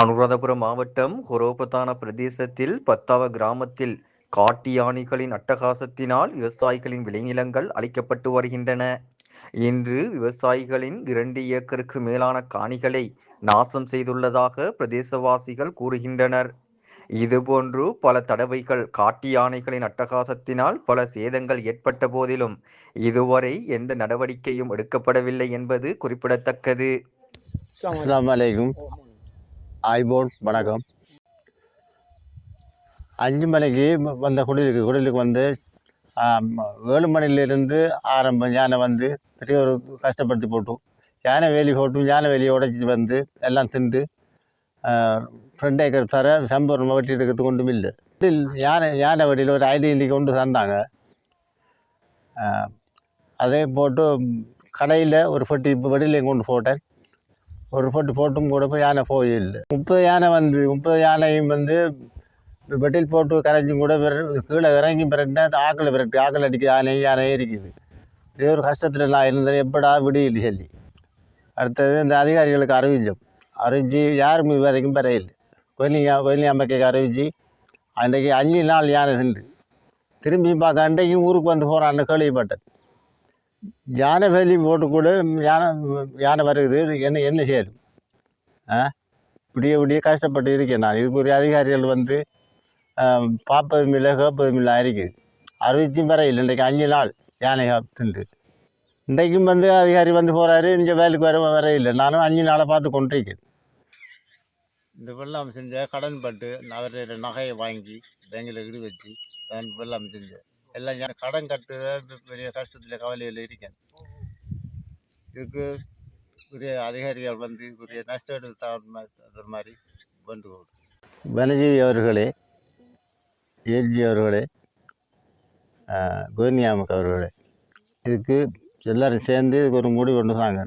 அனுராதபுரம் மாவட்டம் ஹொரோபத்தான பிரதேசத்தில் பத்தாவ கிராமத்தில் காட்டு யானைகளின் அட்டகாசத்தினால் விவசாயிகளின் விளைநிலங்கள் அழிக்கப்பட்டு வருகின்றன. இன்று விவசாயிகளின் இரண்டு ஏக்கருக்கு மேலான காணிகளை நாசம் செய்துள்ளதாக பிரதேசவாசிகள் கூறுகின்றனர். இதுபோன்று பல தடவைகள் காட்டு யானைகளின் அட்டகாசத்தினால் பல சேதங்கள் ஏற்பட்ட போதிலும் இதுவரை எந்த நடவடிக்கையும் எடுக்கப்படவில்லை என்பது குறிப்பிடத்தக்கது. அஸ்லாம் வலைக்கும் ஆய்வோன் வணக்கம். அஞ்சு மணிக்கு வந்த குடிலுக்கு குடிலுக்கு வந்து ஏழு மணிலேருந்து ஆரம்பம் யானை வந்து பெரிய ஒரு கஷ்டப்படுத்தி போட்டும். யானை வேலி போட்டும் யானை வேலியை உடைச்சிட்டு வந்து எல்லாம் திண்டு ஃப்ரெண்ட் ஏக்கர் தர சம்பூர்ணம் வெட்டி எடுக்கிறது ஒன்றும் இல்லை. யானை யானை வடியில் ஒரு ஐடென்டி கொண்டு தந்தாங்க. அதே போட்டு கடையில் ஒரு பெட்டி வெளியிலையும் கொண்டு போட்டேன். ஒரு பொட்டு போட்டும் கூட போய் யானை போயில்லை. முப்பது யானை வந்து முப்பது யானையும் வந்து பெட்டில் போட்டு கரைஞ்சும் கூட விர- கீழே இறங்கி பிரட்டினா ஆக்களை விரட்டு ஆக்கள் அடிக்க யானை யானை இருக்குது. இதே ஒரு கஷ்டத்தில் நான் இருந்தேன் எப்படா விடியில் சொல்லி. அடுத்தது இந்த அதிகாரிகளுக்கு அறிவிச்சோம் அறிவிச்சு யாரும் இது வரைக்கும் பெறையில்லை கோயிலிங்க கோயிலியாம்பக்கைக்கு அறிவிச்சு அன்றைக்கு அஞ்சு நாள் யானை சென்று திரும்பி பார்க்க அன்றைக்கும் ஊருக்கு வந்து போகிறான்னு கேள்விப்பட்டேன். யானை வேலி போட்டு கூட யானை யானை வருது என்ன என்ன செய்யணும் ஆ? இப்படியே இப்படியே கஷ்டப்பட்டு இருக்கேன் நான். இதுக்குரிய அதிகாரிகள் வந்து பார்ப்பதும் இல்லை கேட்பதும் இல்லை இருக்குது அறிவிச்சும் வரையில் இன்றைக்கு அஞ்சு நாள் யானை திண்டு இன்றைக்கும் வந்து அதிகாரி வந்து போகிறாரு இங்கே வேலைக்கு வர வரையில்லை நானும் அஞ்சு நாளை பார்த்து கொண்டிருக்கேன். இந்த வெள்ளம் செஞ்ச கடன் பட்டு அவருடைய நகையை வாங்கி பேங்கில் இடி வச்சு தான் வெள்ளம் செஞ்சேன் எல்லாம் யா- கடன் கட்டுறது பெரிய கஷ்டத்தில் கவலையில் இருக்கேன். இதுக்கு உரிய அதிகாரிகள் வந்து உரிய நஷ்ட ஈடு மாதிரி வேண்டுகோள் வனஜீவி அவர்களே ஏஜி அவர்களே கோனியாமக் அவர்களே இதுக்கு எல்லோரும் சேர்ந்து இதுக்கு ஒரு முடிவு கொண்டு சாங்க